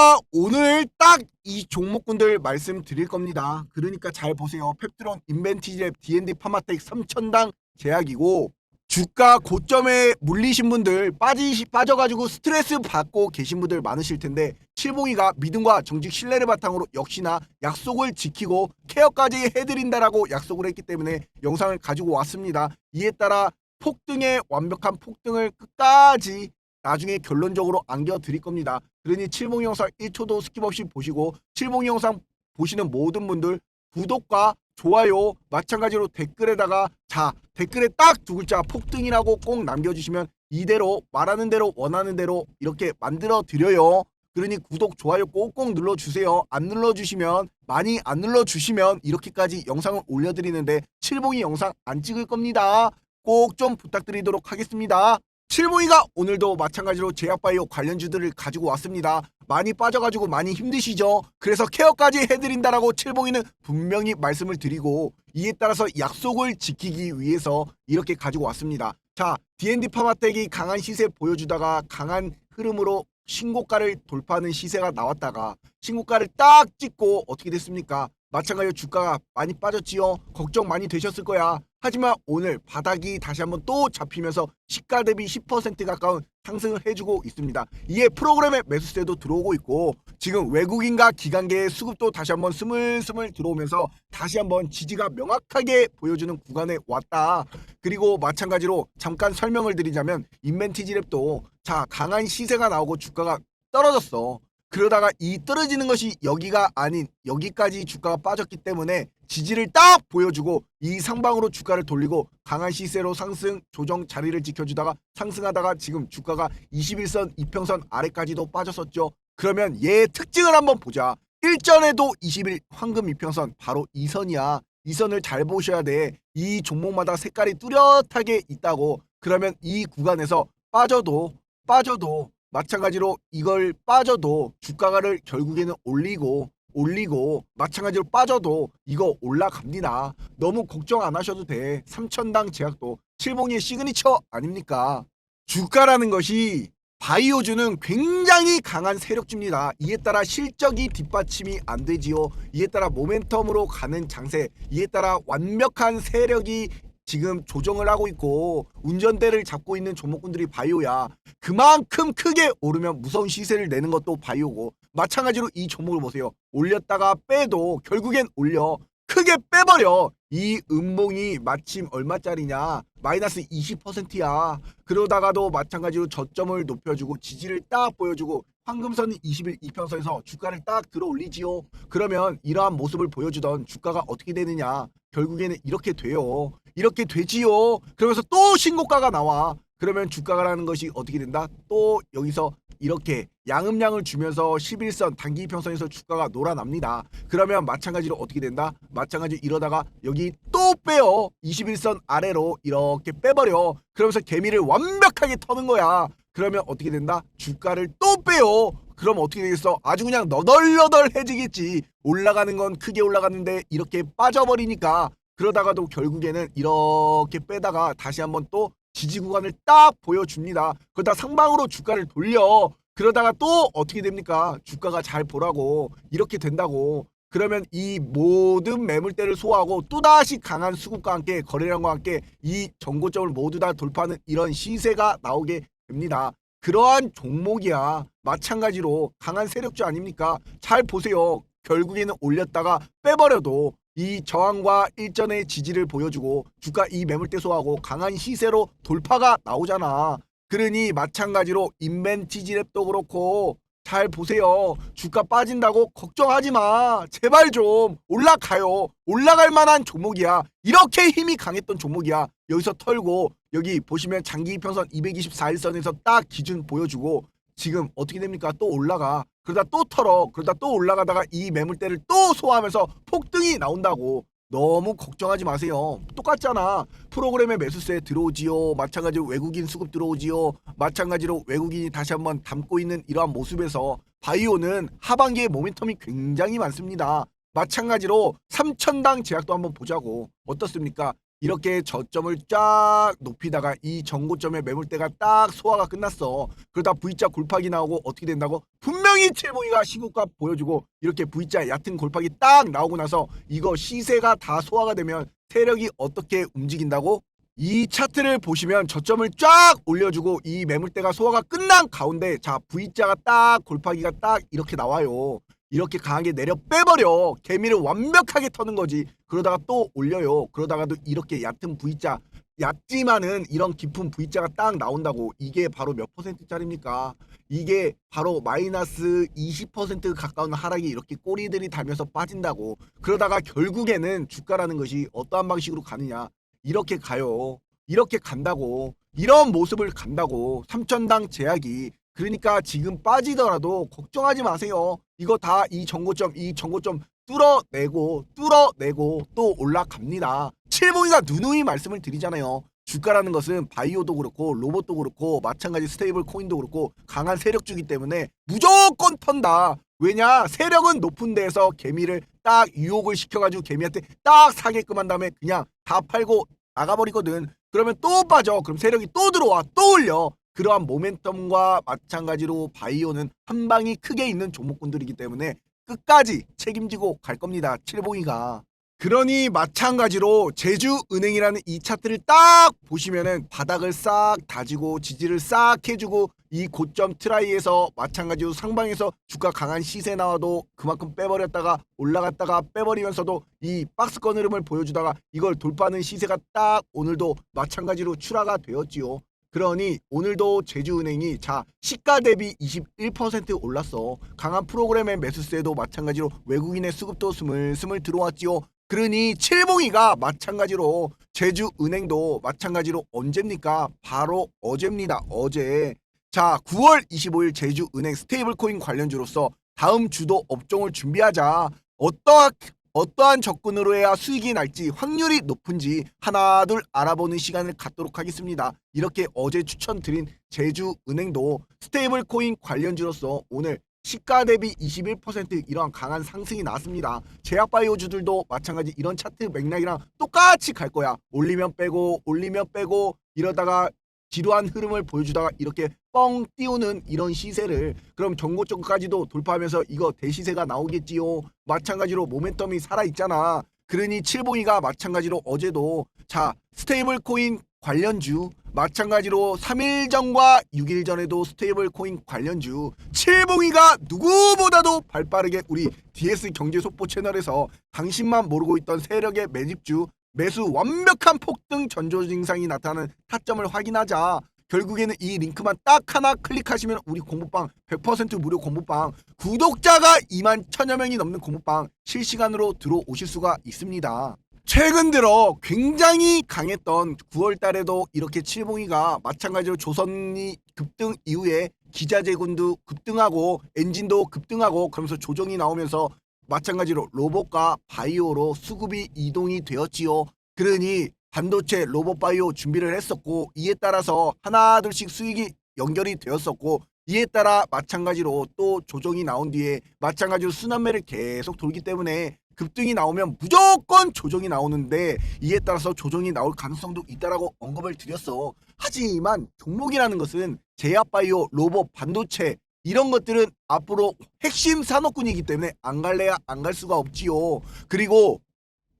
칠봉이가 오늘 딱 이 종목군들 말씀드릴 겁니다. 그러니까 잘 보세요. 펩트론 인벤티랩 D&D 파마텍 3천당 제약이고 주가 고점에 물리신 분들 빠지 빠져가지고 스트레스 받고 계신 분들 많으실 텐데 칠봉이가 믿음과 정직 신뢰를 바탕으로 역시나 약속을 지키고 케어까지 해드린다라고 약속을 했기 때문에 영상을 가지고 왔습니다. 이에 따라 폭등의 완벽한 폭등을 끝까지 나중에 결론적으로 안겨드릴 겁니다. 그러니 칠봉이 영상 1초도 스킵 없이 보시고 칠봉이 영상 보시는 모든 분들 구독과 좋아요 마찬가지로 댓글에다가 자 댓글에 딱 두 글자 폭등이라고 꼭 남겨주시면 이대로 말하는 대로 원하는 대로 이렇게 만들어 드려요. 그러니 구독 좋아요 꼭꼭 눌러주세요. 안 눌러주시면 많이 안 눌러주시면 이렇게까지 영상을 올려드리는데 칠봉이 영상 안 찍을 겁니다. 꼭 좀 부탁드리도록 하겠습니다. 칠봉이가 오늘도 마찬가지로 제약바이오 관련주들을 가지고 왔습니다. 많이 빠져가지고 많이 힘드시죠? 그래서 케어까지 해드린다라고 칠봉이는 분명히 말씀을 드리고 이에 따라서 약속을 지키기 위해서 이렇게 가지고 왔습니다. 자, D&D 파마텍이 강한 시세 보여주다가 강한 흐름으로 신고가를 돌파하는 시세가 나왔다가 신고가를 딱 찍고 어떻게 됐습니까? 마찬가지로 주가가 많이 빠졌지요. 걱정 많이 되셨을 거야. 하지만 오늘 바닥이 다시 한번 또 잡히면서 시가 대비 10% 가까운 상승을 해주고 있습니다. 이에 프로그램의 매수세도 들어오고 있고 지금 외국인과 기관계의 수급도 다시 한번 스물스물 들어오면서 다시 한번 지지가 명확하게 보여주는 구간에 왔다. 그리고 마찬가지로 잠깐 설명을 드리자면 인벤티지랩도 자 강한 시세가 나오고 주가가 떨어졌어. 그러다가 이 떨어지는 것이 여기가 아닌 여기까지 주가가 빠졌기 때문에 지지를 딱 보여주고 이 상방으로 주가를 돌리고 강한 시세로 상승 조정 자리를 지켜주다가 상승하다가 지금 주가가 21선 이평선 아래까지도 빠졌었죠. 그러면 얘의 특징을 한번 보자. 일전에도 20일 황금 이평선 바로 이 선이야. 이 선을 잘 보셔야 돼. 이 종목마다 색깔이 뚜렷하게 있다고. 그러면 이 구간에서 빠져도 빠져도 마찬가지로 이걸 빠져도 주가를 결국에는 올리고 올리고 마찬가지로 빠져도 이거 올라갑니다. 너무 걱정 안 하셔도 돼. 3천당 제약도 칠봉의 시그니처 아닙니까? 주가라는 것이 바이오주는 굉장히 강한 세력주입니다. 이에 따라 실적이 뒷받침이 안 되지요. 이에 따라 모멘텀으로 가는 장세, 이에 따라 완벽한 세력이 지금 조정을 하고 있고 운전대를 잡고 있는 종목군들이 바이오야. 그만큼 크게 오르면 무서운 시세를 내는 것도 바이오고 마찬가지로 이 종목을 보세요. 올렸다가 빼도 결국엔 올려 크게 빼버려. 이 음봉이 마침 얼마짜리냐? 마이너스 20%야. 그러다가도 마찬가지로 저점을 높여주고 지지를 딱 보여주고 황금선 20일 이평선에서 주가를 딱 들어 올리지요. 그러면 이러한 모습을 보여주던 주가가 어떻게 되느냐? 결국에는 이렇게 돼요. 이렇게 되지요. 그러면서 또 신고가가 나와. 그러면 주가라는 것이 어떻게 된다? 또 여기서 이렇게 양음량을 주면서 11선 단기 이평선에서 주가가 놀아납니다. 그러면 마찬가지로 어떻게 된다? 마찬가지로 이러다가 여기 또 빼요. 21선 아래로 이렇게 빼버려. 그러면서 개미를 완벽하게 터는 거야. 그러면 어떻게 된다? 주가를 또 빼요. 그럼 어떻게 되겠어? 아주 그냥 너덜너덜해지겠지. 올라가는 건 크게 올라갔는데 이렇게 빠져버리니까 그러다가도 결국에는 이렇게 빼다가 다시 한번 또 지지 구간을 딱 보여줍니다. 그러다 상방으로 주가를 돌려. 그러다가 또 어떻게 됩니까? 주가가 잘 보라고 이렇게 된다고. 그러면 이 모든 매물대를 소화하고 또다시 강한 수급과 함께 거래량과 함께 이 정고점을 모두 다 돌파하는 이런 시세가 나오게 됩니다. 그러한 종목이야. 마찬가지로 강한 세력주 아닙니까? 잘 보세요. 결국에는 올렸다가 빼버려도 이 저항과 일전의 지지를 보여주고 주가 이 매물대 소하고 강한 시세로 돌파가 나오잖아. 그러니 마찬가지로 인벤티지랩도 그렇고 잘 보세요. 주가 빠진다고 걱정하지 마. 제발 좀 올라가요. 올라갈 만한 종목이야. 이렇게 힘이 강했던 종목이야. 여기서 털고 여기 보시면 장기 이평선 224일선에서 딱 기준 보여주고 지금 어떻게 됩니까? 또 올라가. 그러다 또 털어. 그러다 또 올라가다가 이 매물대를 또 소화하면서 폭등이 나온다고. 너무 걱정하지 마세요. 똑같잖아. 프로그램의 매수세 들어오지요. 마찬가지로 외국인 수급 들어오지요. 마찬가지로 외국인이 다시 한번 담고 있는 이러한 모습에서 바이오는 하반기에 모멘텀이 굉장히 많습니다. 마찬가지로 3천당 제약도 한번 보자고. 어떻습니까? 이렇게 저점을 쫙 높이다가 이 전고점의 매물대가 딱 소화가 끝났어. 그러다 V자 골팍이 나오고 어떻게 된다고? 분명히 칠봉이가 시국가 보여주고 이렇게 V자 얕은 골팍이 딱 나오고 나서 이거 시세가 다 소화가 되면 세력이 어떻게 움직인다고? 이 차트를 보시면 저점을 쫙 올려주고 이 매물대가 소화가 끝난 가운데 자 V자가 딱 골파기가 딱 이렇게 나와요. 이렇게 강하게 내려 빼버려. 개미를 완벽하게 터는 거지. 그러다가 또 올려요. 그러다가도 이렇게 얕은 V자 얕지만은 이런 깊은 V자가 딱 나온다고. 이게 바로 몇 퍼센트짜리입니까? 이게 바로 마이너스 20% 가까운 하락이 이렇게 꼬리들이 달면서 빠진다고. 그러다가 결국에는 주가라는 것이 어떠한 방식으로 가느냐. 이렇게 가요. 이렇게 간다고. 이런 모습을 간다고. 3천당 제약이 그러니까 지금 빠지더라도 걱정하지 마세요. 이거 다 이 정고점 이 정고점 뚫어내고 뚫어내고 또 올라갑니다. 칠봉이가 누누이 말씀을 드리잖아요. 주가라는 것은 바이오도 그렇고 로봇도 그렇고 마찬가지 스테이블 코인도 그렇고 강한 세력주기 때문에 무조건 턴다. 왜냐 세력은 높은 데에서 개미를 딱 유혹을 시켜가지고 개미한테 딱 사게끔 한 다음에 그냥 다 팔고 나가버리거든. 그러면 또 빠져. 그럼 세력이 또 들어와 또 올려. 그러한 모멘텀과 마찬가지로 바이오는 한 방이 크게 있는 종목군들이기 때문에 끝까지 책임지고 갈 겁니다. 칠봉이가. 그러니 마찬가지로 제주은행이라는 이 차트를 딱 보시면은 바닥을 싹 다지고 지지를 싹 해주고 이 고점 트라이에서 마찬가지로 상방에서 주가 강한 시세 나와도 그만큼 빼버렸다가 올라갔다가 빼버리면서도 이 박스권 흐름을 보여주다가 이걸 돌파하는 시세가 딱 오늘도 마찬가지로 출하가 되었지요. 그러니 오늘도 제주은행이 자 시가 대비 21% 올랐어. 강한 프로그램의 매수세도 마찬가지로 외국인의 수급도 스물스물 들어왔지요. 그러니 칠봉이가 마찬가지로 제주은행도 마찬가지로 언제입니까? 바로 어제입니다. 어제. 자 9월 25일 제주은행 스테이블코인 관련주로서 다음 주도 업종을 준비하자. 어떠한 어떠한 접근으로 해야 수익이 날지 확률이 높은지 하나 둘 알아보는 시간을 갖도록 하겠습니다. 이렇게 어제 추천드린 제주은행도 스테이블 코인 관련주로서 오늘 시가 대비 21% 이러한 강한 상승이 나왔습니다. 제약바이오주들도 마찬가지 이런 차트 맥락이랑 똑같이 갈 거야. 올리면 빼고 올리면 빼고 이러다가 지루한 흐름을 보여주다가 이렇게 뻥 띄우는 이런 시세를 그럼 정고점까지도 돌파하면서 이거 대시세가 나오겠지요. 마찬가지로 모멘텀이 살아있잖아. 그러니 칠봉이가 마찬가지로 어제도 자 스테이블 코인 관련주 마찬가지로 3일 전과 6일 전에도 스테이블 코인 관련주 칠봉이가 누구보다도 발빠르게 우리 DS 경제 속보 채널에서 당신만 모르고 있던 세력의 매집주 매수 완벽한 폭등 전조 증상이 나타나는 타점을 확인하자 결국에는 이 링크만 딱 하나 클릭하시면 우리 공부방 100% 무료 공부방 구독자가 2만 천여 명이 넘는 공부방 실시간으로 들어오실 수가 있습니다. 최근 들어 굉장히 강했던 9월 달에도 이렇게 칠봉이가 마찬가지로 조선이 급등 이후에 기자재군도 급등하고 엔진도 급등하고 그러면서 조정이 나오면서 마찬가지로 로봇과 바이오로 수급이 이동이 되었지요. 그러니 반도체 로봇 바이오 준비를 했었고 이에 따라서 하나 둘씩 수익이 연결이 되었었고 이에 따라 마찬가지로 또 조정이 나온 뒤에 마찬가지로 순환매를 계속 돌기 때문에 급등이 나오면 무조건 조정이 나오는데 이에 따라서 조정이 나올 가능성도 있다라고 언급을 드렸어. 하지만 종목이라는 것은 제약바이오, 로봇, 반도체 이런 것들은 앞으로 핵심 산업군이기 때문에 안 갈래야 안 갈 수가 없지요. 그리고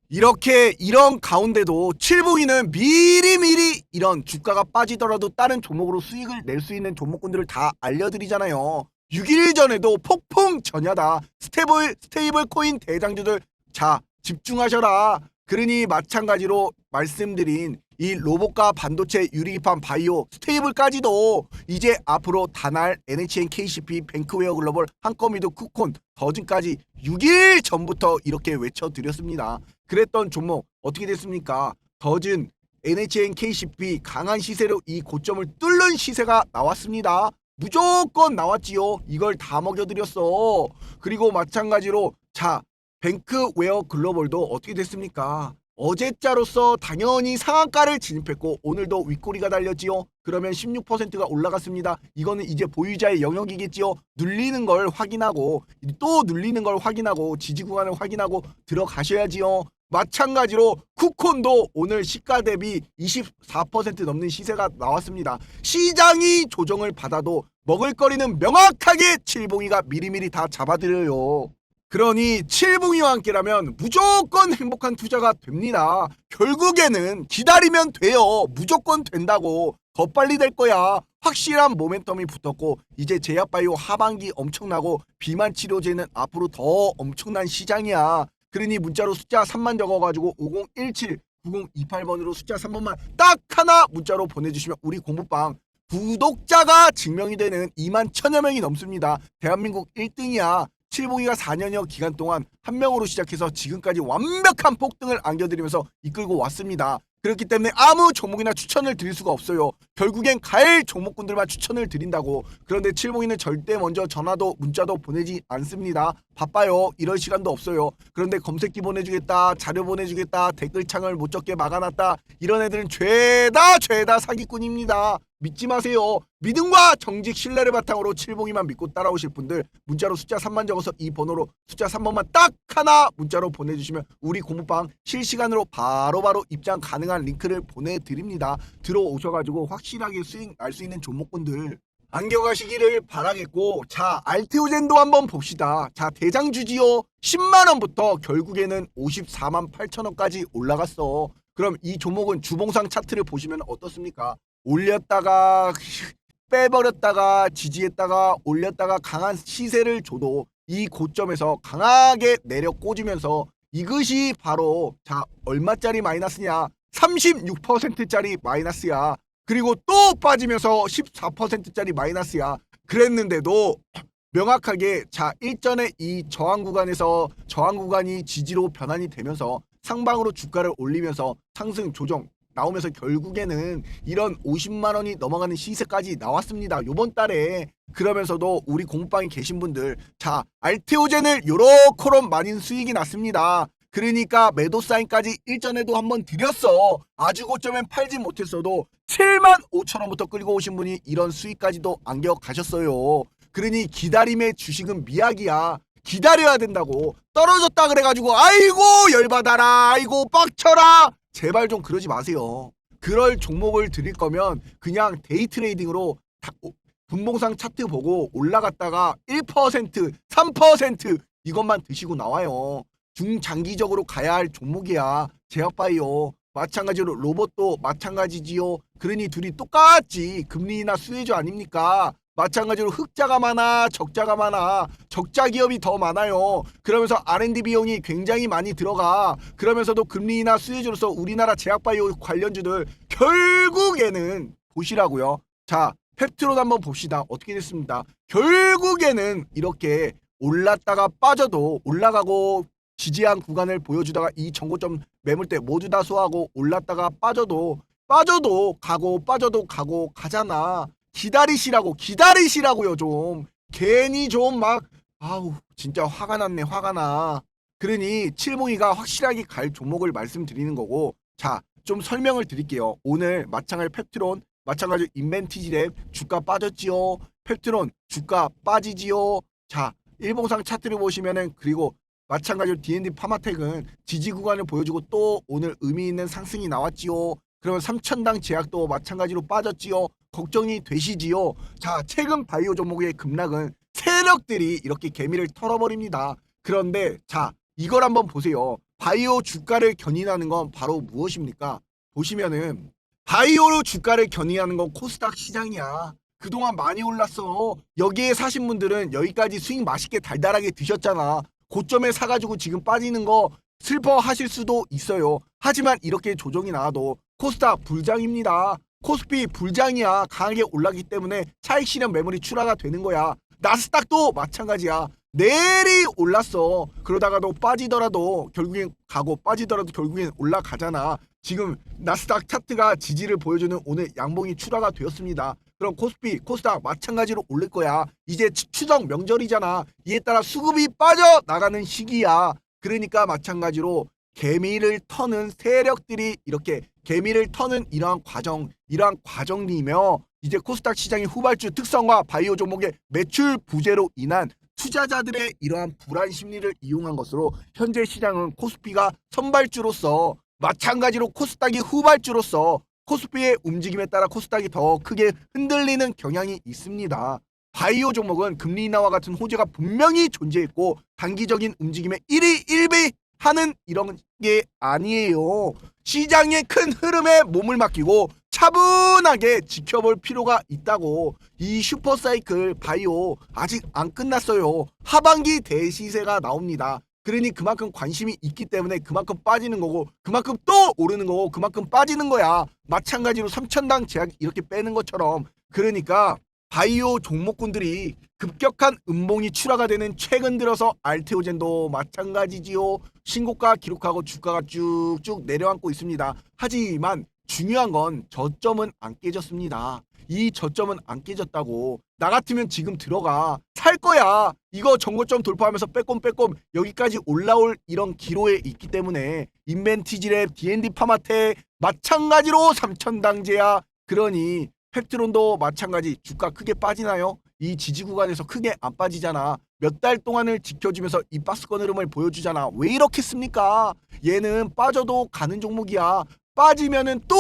이렇게 이런 가운데도 칠봉이는 미리미리 이런 주가가 빠지더라도 다른 종목으로 수익을 낼 수 있는 종목군들을 다 알려드리잖아요. 6일 전에도 폭풍 전야다. 스테이블 스테이블 코인 대장주들 자 집중하셔라. 그러니 마찬가지로 말씀드린 이 로봇과 반도체 유리기판 바이오 스테이블까지도 이제 앞으로 다날 NHN KCP 뱅크웨어 글로벌 한꺼미도 쿠콘 더진까지 6일 전부터 이렇게 외쳐드렸습니다. 그랬던 종목 어떻게 됐습니까? 더진 NHN KCP 강한 시세로 이 고점을 뚫는 시세가 나왔습니다. 무조건 나왔지요. 이걸 다 먹여드렸어. 그리고 마찬가지로 자 뱅크웨어 글로벌도 어떻게 됐습니까? 어제자로서 당연히 상한가를 진입했고 오늘도 윗꼬리가 달렸지요. 그러면 16%가 올라갔습니다. 이거는 이제 보유자의 영역이겠지요. 눌리는 걸 확인하고 또 눌리는 걸 확인하고 지지 구간을 확인하고 들어가셔야지요. 마찬가지로 쿠콘도 오늘 시가 대비 24% 넘는 시세가 나왔습니다. 시장이 조정을 받아도 먹을거리는 명확하게 칠봉이가 미리미리 다 잡아드려요. 그러니 칠봉이와 함께라면 무조건 행복한 투자가 됩니다. 결국에는 기다리면 돼요. 무조건 된다고. 더 빨리 될 거야. 확실한 모멘텀이 붙었고 이제 제약바이오 하반기 엄청나고 비만 치료제는 앞으로 더 엄청난 시장이야. 그러니 문자로 숫자 3만 적어가지고 5017 9028번으로 숫자 3번만 딱 하나 문자로 보내주시면 우리 공부방 구독자가 증명이 되는 2만 천여 명이 넘습니다. 대한민국 1등이야. 칠봉이가 4년여 기간 동안 한 명으로 시작해서 지금까지 완벽한 폭등을 안겨드리면서 이끌고 왔습니다. 그렇기 때문에 아무 종목이나 추천을 드릴 수가 없어요. 결국엔 갈 종목군들만 추천을 드린다고. 그런데 칠봉이는 절대 먼저 전화도 문자도 보내지 않습니다. 바빠요. 이럴 시간도 없어요. 그런데 검색기 보내주겠다, 자료 보내주겠다, 댓글창을 못 적게 막아놨다. 이런 애들은 죄다 죄다 사기꾼입니다. 믿지 마세요. 믿음과 정직 신뢰를 바탕으로 칠봉이만 믿고 따라오실 분들 문자로 숫자 3만 적어서 이 번호로 숫자 3번만 딱 하나 문자로 보내주시면 우리 공부방 실시간으로 바로 바로 입장 가능한 링크를 보내드립니다. 들어오셔가지고 확실 하게 수익 날 수 있는 종목군들 안겨가시기를 바라겠고 자 알테오젠도 한번 봅시다. 자 대장주지요 10만원부터 결국에는 54만 8천원까지 올라갔어. 그럼 이 종목은 주봉상 차트를 보시면 어떻습니까? 올렸다가 빼버렸다가 지지했다가 올렸다가 강한 시세를 줘도 이 고점에서 강하게 내려 꽂으면서 이것이 바로 자 얼마짜리 마이너스냐 36%짜리 마이너스야 그리고 또 빠지면서 14%짜리 마이너스야 그랬는데도 명확하게 자 일전에 이 저항 구간에서 저항 구간이 지지로 변환이 되면서 상방으로 주가를 올리면서 상승 조정 나오면서 결국에는 이런 50만 원이 넘어가는 시세까지 나왔습니다. 요번 달에 그러면서도 우리 공방에 계신 분들 자 알테오젠을 요렇게로 많이 수익이 났습니다. 그러니까 매도 사인까지 일전에도 한번 드렸어. 아주 고점엔 팔지 못했어도 7만 5천 원부터 끌고 오신 분이 이런 수익까지도 안겨 가셨어요. 그러니 기다림의 주식은 미약이야. 기다려야 된다고 떨어졌다 그래가지고 아이고 열받아라 아이고 빡쳐라 제발 좀 그러지 마세요 그럴 종목을 드릴 거면 그냥 데이 트레이딩으로 다- 오- 분봉상 차트 보고 올라갔다가 1% 3% 이것만 드시고 나와요 중장기적으로 가야 할 종목이야. 제약바이오 마찬가지로 로봇도 마찬가지지요. 그러니 둘이 똑같지 금리나 수혜주 아닙니까? 마찬가지로 흑자가 많아 적자가 많아. 적자 기업이 더 많아요. 그러면서 R&D 비용이 굉장히 많이 들어가. 그러면서도 금리나 수혜주로서 우리나라 제약바이오 관련주들 결국에는 보시라고요. 자 펩트론 한번 봅시다. 어떻게 됐습니다? 결국에는 이렇게 올랐다가 빠져도 올라가고 지지한 구간을 보여주다가 이 정고점 매물대 모두 다 소화하고 올랐다가 빠져도 빠져도 가고 빠져도 가고 가잖아. 기다리시라고 기다리시라고요 좀. 괜히 좀 막 아우 진짜 화가 났네 화가 나. 그러니 칠봉이가 확실하게 갈 종목을 말씀드리는 거고 자 좀 설명을 드릴게요. 오늘 마찬가지 펩트론 마찬가지로 인벤티지랩 주가 빠졌지요. 펩트론 주가 빠지지요. 자 일봉상 차트를 보시면은 그리고 마찬가지로 D&D 파마텍은 지지 구간을 보여주고 또 오늘 의미 있는 상승이 나왔지요. 그러면 3천당 제약도 마찬가지로 빠졌지요. 걱정이 되시지요. 자 최근 바이오 종목의 급락은 세력들이 이렇게 개미를 털어버립니다. 그런데 자 이걸 한번 보세요. 바이오 주가를 견인하는 건 바로 무엇입니까? 보시면은 바이오로 주가를 견인하는 건 코스닥 시장이야. 그동안 많이 올랐어. 여기에 사신 분들은 여기까지 수익 맛있게 달달하게 드셨잖아 고점에 사가지고 지금 빠지는 거 슬퍼하실 수도 있어요. 하지만 이렇게 조정이 나와도 코스닥 불장입니다. 코스피 불장이야. 강하게 올라기 때문에 차익 실현 매물이 출하가 되는 거야. 나스닥도 마찬가지야. 내리 올랐어. 그러다가도 빠지더라도 결국엔 가고 빠지더라도 결국엔 올라가잖아. 지금 나스닥 차트가 지지를 보여주는 오늘 양봉이 출하가 되었습니다 그럼 코스피 코스닥 마찬가지로 오를 거야. 이제 추- 추석 명절이잖아. 이에 따라 수급이 빠져나가는 시기야. 그러니까 마찬가지로 개미를 터는 세력들이 이렇게 개미를 터는 이러한 과정, 이러한 과정이며 이제 코스닥 시장의 후발주 특성과 바이오 종목의 매출 부재로 인한 투자자들의 이러한 불안 심리를 이용한 것으로 현재 시장은 코스피가 선발주로서 마찬가지로 코스닥이 후발주로서 코스피의 움직임에 따라 코스닥이 더 크게 흔들리는 경향이 있습니다. 바이오 종목은 금리 인하와 같은 호재가 분명히 존재했고 단기적인 움직임에 1위 1비 하는 이런 게 아니에요. 시장의 큰 흐름에 몸을 맡기고 차분하게 지켜볼 필요가 있다고 이 슈퍼사이클 바이오 아직 안 끝났어요. 하반기 대시세가 나옵니다. 그러니 그만큼 관심이 있기 때문에 그만큼 빠지는 거고 그만큼 또 오르는 거고 그만큼 빠지는 거야. 마찬가지로 3천당 제약 이렇게 빼는 것처럼 그러니까 바이오 종목군들이 급격한 음봉이 출하가 되는 최근 들어서 알테오젠도 마찬가지지요. 신고가 기록하고 주가가 쭉쭉 내려앉고 있습니다. 하지만 중요한 건 저점은 안 깨졌습니다. 이 저점은 안 깨졌다고. 나 같으면 지금 들어가. 살 거야. 이거 정고점 돌파하면서 빼꼼 빼꼼 여기까지 올라올 이런 기로에 있기 때문에 인벤티지랩 D&D 파마텍 마찬가지로 3천당제야. 그러니 팩트론도 마찬가지 주가 크게 빠지나요? 이 지지 구간에서 크게 안 빠지잖아. 몇 달 동안을 지켜주면서 이 박스권 흐름을 보여주잖아. 왜 이렇게 씁니까? 얘는 빠져도 가는 종목이야. 빠지면은 또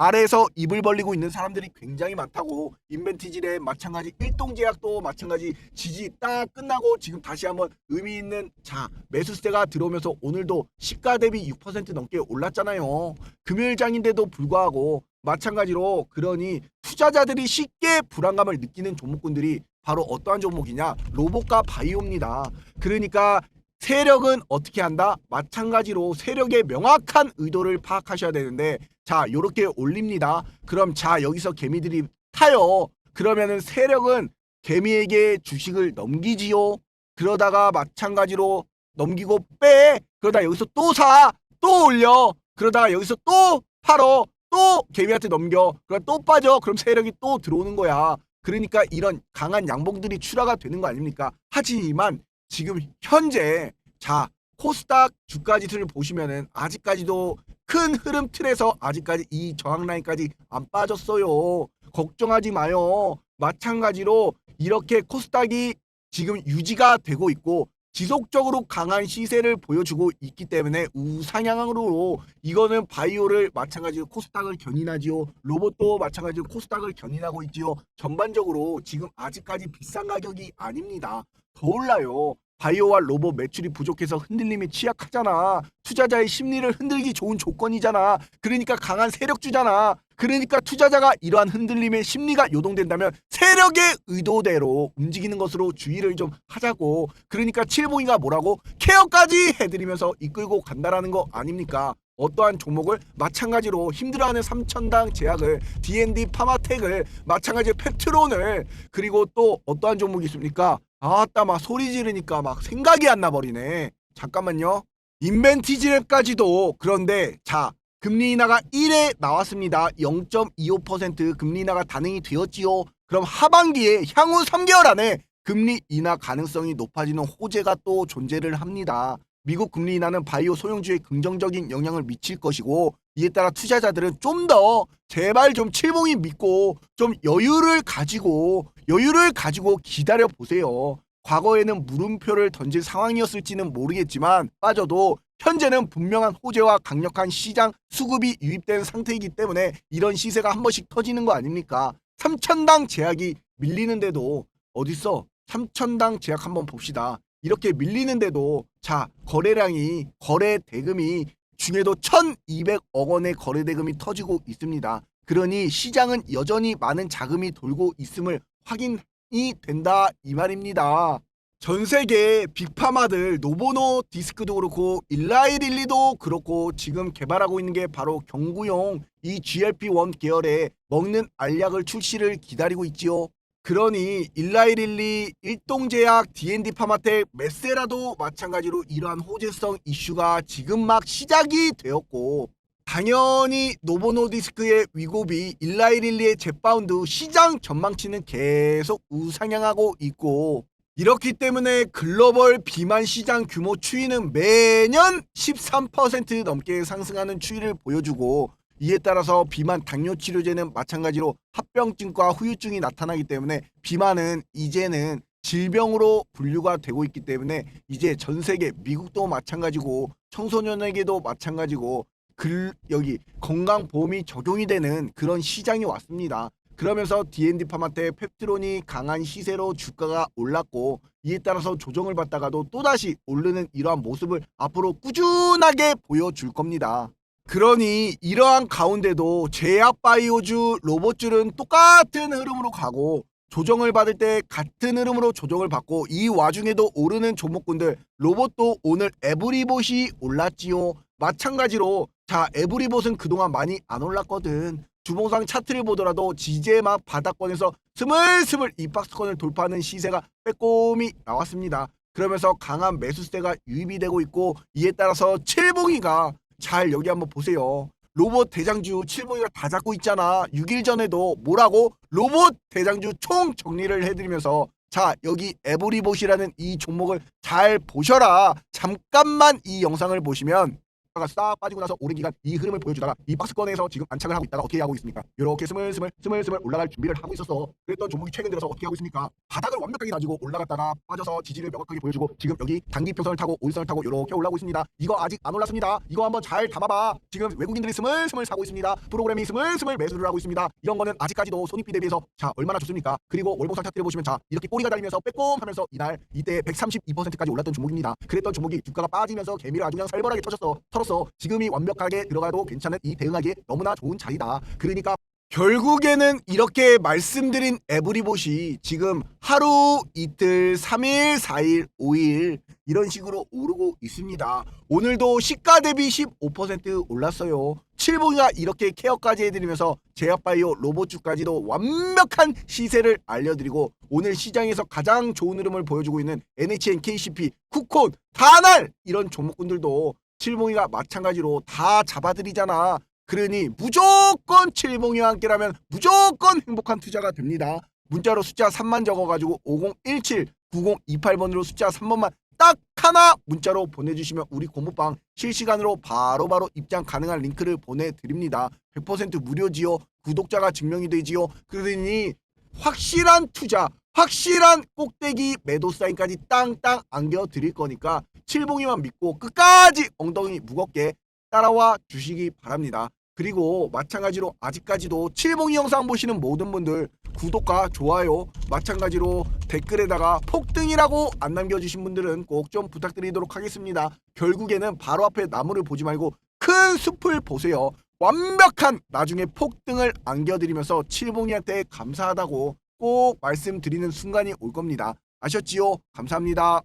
아래에서 입을 벌리고 있는 사람들이 굉장히 많다고 인벤티지랩 마찬가지 일동제약도 마찬가지 지지 딱 끝나고 지금 다시 한번 의미 있는 자 매수세가 들어오면서 오늘도 시가 대비 6% 넘게 올랐잖아요. 금요일장인데도 불구하고 마찬가지로 그러니 투자자들이 쉽게 불안감을 느끼는 종목군들이 바로 어떠한 종목이냐? 로봇과 바이오입니다. 그러니까 세력은 어떻게 한다? 마찬가지로 세력의 명확한 의도를 파악하셔야 되는데 자 요렇게 올립니다. 그럼 자 여기서 개미들이 타요. 그러면은 세력은 개미에게 주식을 넘기지요. 그러다가 마찬가지로 넘기고 빼. 그러다 여기서 또 사. 또 올려. 그러다가 여기서 또 팔어. 또 개미한테 넘겨. 그럼 또 빠져. 그럼 세력이 또 들어오는 거야. 그러니까 이런 강한 양봉들이 출하가 되는 거 아닙니까? 하지만 지금 현재 자 코스닥 주가 지수를 보시면은 아직까지도 큰 흐름 틀에서 아직까지 이 저항 라인까지 안 빠졌어요. 걱정하지 마요. 마찬가지로 이렇게 코스닥이 지금 유지가 되고 있고 지속적으로 강한 시세를 보여주고 있기 때문에 우상향으로 이거는 바이오를 마찬가지로 코스닥을 견인하지요. 로봇도 마찬가지로 코스닥을 견인하고 있지요. 전반적으로 지금 아직까지 비싼 가격이 아닙니다. 더 올라요. 바이오와 로봇 매출이 부족해서 흔들림이 취약하잖아. 투자자의 심리를 흔들기 좋은 조건이잖아. 그러니까 강한 세력주잖아. 그러니까 투자자가 이러한 흔들림의 심리가 요동된다면 세력의 의도대로 움직이는 것으로 주의를 좀 하자고. 그러니까 칠봉이가 뭐라고 케어까지 해드리면서 이끌고 간다라는 거 아닙니까? 어떠한 종목을 마찬가지로 힘들어하는 3천당 제약을 D&D 파마텍을 마찬가지로 페트론을 그리고 또 어떠한 종목이 있습니까? 아따 막 소리 지르니까 막 생각이 안 나버리네. 잠깐만요. 인벤티지랩까지도 그런데 자 금리 인하가 1에 나왔습니다. 0.25% 금리 인하가 단행이 되었지요. 그럼 하반기에 향후 3개월 안에 금리 인하 가능성이 높아지는 호재가 또 존재를 합니다. 미국 금리 인하는 바이오 소형주에 긍정적인 영향을 미칠 것이고 이에 따라 투자자들은 좀 더 제발 좀 칠봉이 믿고 좀 여유를 가지고 여유를 가지고 기다려 보세요. 과거에는 물음표를 던질 상황이었을지는 모르겠지만 빠져도 현재는 분명한 호재와 강력한 시장 수급이 유입된 상태이기 때문에 이런 시세가 한 번씩 터지는 거 아닙니까? 3천당 제약이 밀리는데도 어딨어? 3천당 제약 한번 봅시다. 이렇게 밀리는데도 자 거래량이 거래 대금이 중에도 1,200억 원의 거래 대금이 터지고 있습니다. 그러니 시장은 여전히 많은 자금이 돌고 있음을 확인이 된다 이 말입니다. 전 세계 빅파마들 노보노 디스크도 그렇고 일라이릴리도 그렇고 지금 개발하고 있는 게 바로 경구용 이 GLP-1 계열의 먹는 알약을 출시를 기다리고 있지요. 그러니 일라이릴리, 일동제약, D&D 파마텍, 메세라도 마찬가지로 이러한 호재성 이슈가 지금 막 시작이 되었고 당연히 노보노디스크의 위고비 일라이릴리의 jet바운드 시장 전망치는 계속 우상향하고 있고 이렇기 때문에 글로벌 비만 시장 규모 추이는 매년 13% 넘게 상승하는 추이를 보여주고 이에 따라서 비만 당뇨 치료제는 마찬가지로 합병증과 후유증이 나타나기 때문에 비만은 이제는 질병으로 분류가 되고 있기 때문에 이제 전 세계 미국도 마찬가지고 청소년에게도 마찬가지고 글 여기 건강보험이 적용이 되는 그런 시장이 왔습니다. 그러면서 D&D 파마테 펩트론이 강한 시세로 주가가 올랐고 이에 따라서 조정을 받다가도 또다시 오르는 이러한 모습을 앞으로 꾸준하게 보여줄 겁니다. 그러니 이러한 가운데도 제약 바이오주 로봇줄은 똑같은 흐름으로 가고 조정을 받을 때 같은 흐름으로 조정을 받고 이 와중에도 오르는 종목군들 로봇도 오늘 에브리봇이 올랐지요. 마찬가지로 자 에브리봇은 그동안 많이 안 올랐거든. 주봉상 차트를 보더라도 지제 막 바닥권에서 스물스물 이 박스권을 돌파하는 시세가 빼꼼히 나왔습니다. 그러면서 강한 매수세가 유입이 되고 있고 이에 따라서 칠봉이가 잘 여기 한번 보세요. 로봇 대장주 칠봉이가 다 잡고 있잖아. 6일 전에도 뭐라고 로봇 대장주 총 정리를 해드리면서 자 여기 에브리봇이라는 이 종목을 잘 보셔라. 잠깐만 이 영상을 보시면 가 싹 빠지고 나서 오랜 기간 이 흐름을 보여주다가 이 박스권에서 지금 안착을 하고 있다가 어떻게 하고 있습니까? 이렇게 스물스물 스물스물 올라갈 준비를 하고 있었어. 그랬던 종목이 최근 들어서 어떻게 하고 있습니까? 바닥을 완벽하게 놔주고 올라갔다가 빠져서 지지를 명확하게 보여주고 지금 여기 단기 평선을 타고 오일선을 타고 이렇게 올라오고 있습니다. 이거 아직 안 올랐습니다. 이거 한번 잘 담아봐. 지금 외국인들이 스물스물 사고 있습니다. 프로그램이 스물스물 매수를 하고 있습니다. 이런 거는 아직까지도 손익비 대비해서 자 얼마나 좋습니까? 그리고 월봉상 차트를 보시면 자 이렇게 꼬리가 달리면서 빼꼼하면서 이날 이때 132%까지 올랐던 종목입니다. 그랬던 종목이 주가가 빠지면서 개미를 아주 그냥 살벌하게 터졌어. 털었어. 지금이 완벽하게 들어가도 괜찮은 이 대응하기에 너무나 좋은 자리다. 그러니까 결국에는 이렇게 말씀드린 에브리봇이 지금 하루, 이틀, 3일, 4일, 5일 이런 식으로 오르고 있습니다. 오늘도 시가 대비 15% 올랐어요. 칠봉이가 이렇게 케어까지 해드리면서 제약바이오 로봇주까지도 완벽한 시세를 알려드리고 오늘 시장에서 가장 좋은 흐름을 보여주고 있는 NHN, KCP, 쿠콘, 다날 이런 종목군들도 칠봉이가 마찬가지로 다 잡아드리잖아. 그러니 무조건 칠봉이와 함께라면 무조건 행복한 투자가 됩니다. 문자로 숫자 3만 적어가지고 5017 9028번으로 숫자 3번만 딱 하나 문자로 보내주시면 우리 공모방 실시간으로 바로 바로 입장 가능한 링크를 보내드립니다. 100% 무료지요. 구독자가 증명이 되지요. 그러니 확실한 투자, 확실한 꼭대기 매도 사인까지 땅땅 안겨 드릴 거니까 칠봉이만 믿고 끝까지 엉덩이 무겁게 따라와 주시기 바랍니다. 그리고 마찬가지로 아직까지도 칠봉이 영상 보시는 모든 분들 구독과 좋아요 마찬가지로 댓글에다가 폭등이라고 안 남겨주신 분들은 꼭 좀 부탁드리도록 하겠습니다. 결국에는 바로 앞에 나무를 보지 말고 큰 숲을 보세요. 완벽한 나중에 폭등을 안겨드리면서 칠봉이한테 감사하다고 꼭 말씀드리는 순간이 올 겁니다. 아셨지요? 감사합니다.